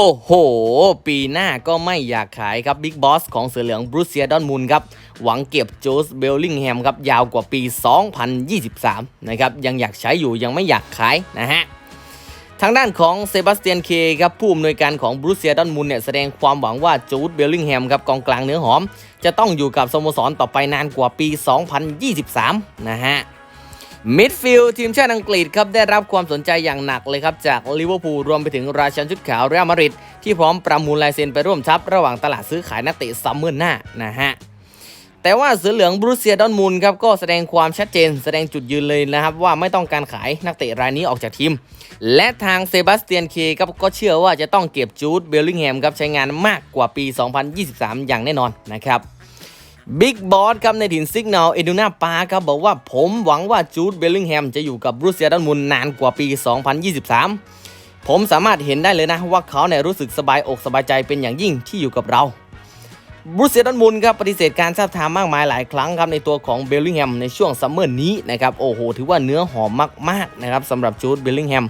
โอ้โห ปีหน้าก็ไม่อยากขายครับบิ๊กบอสของเสือเหลืองบรูเซียดอนมุนครับ หวังเก็บโจสเบลลิงแฮมครับ ยาวกว่าปี 2023 นะครับ ยังอยากใช้อยู่ยังไม่อยากขายนะฮะ ทางด้านของเซบาสเตียนเคครับ ผู้อำนวยการของบรูเซียดอนมุนเนี่ย แสดงความหวังว่าจูดเบลลิงแฮมครับกองกลางเนื้อหอม จะต้องอยู่กับสโมสรต่อไปนานกว่าปี 2023 นะฮะ มิดฟิลด์ทีมชาติอังกฤษครับได้รับความสนใจอย่างหนักเลยครับจากลิเวอร์พูลรวมไปถึงราชันชุดขาวเรอัลมาดริดที่พร้อมประมูลลายเซ็นไปร่วมทัพระหว่างตลาดซื้อขายนักเตะซัมเมอร์หน้านะฮะแต่ว่าเสือเหลืองบรูเซียดอนมูลครับก็แสดงความชัดเจน แสดงจุดยืนเลยนะครับว่าไม่ต้องการขายนักเตะรายนี้ออกจากทีม และทางเซบาสเตียนเคครับก็เชื่อว่าจะต้องเก็บจูดเบลลิงแฮมครับใช้งานมากกว่าปี 2023 อย่างแน่นอนนะครับ บิ๊กบอสครับในถิ่นซิกนลเอดูนาปาครับบอกว่าผมหวังว่าจูดเบลลิงแฮมจะอยู่กับบรูเซียดอนมุนนานกว่าปี 2023 ผมสามารถเห็นได้เลยนะ ว่าเขาเนี่ยรู้สึกสบายอกสบายใจเป็นอย่างยิ่งที่อยู่กับเราบรูเซียดอนมุนครับปฏิเสธการทราบทามมากมายหลายครั้งครับในตัวของเบลลิงแฮมในช่วงซัมเมอร์นี้นะครับโอ้โหถือว่าเนื้อหอมมากๆนะครับสำหรับจูดเบลลิงแฮม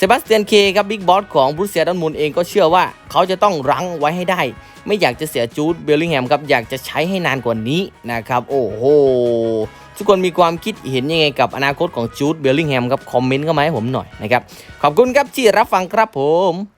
เซบาสเตียนเคครับบิ๊กบอสของบรูเซียดอนมูลเองก็เชื่อว่าเขาจะต้องรั้งไว้ให้ได้ ไม่อยากจะเสียจูดเบลลิงแฮมครับอยากจะใช้ให้นานกว่านี้นะครับ โอ้โห ทุกคนมีความคิดเห็นยังไงกับอนาคตของจูดเบลลิงแฮมครับ คอมเมนต์เข้ามาให้ผมหน่อยนะครับ ขอบคุณครับที่รับฟังครับผม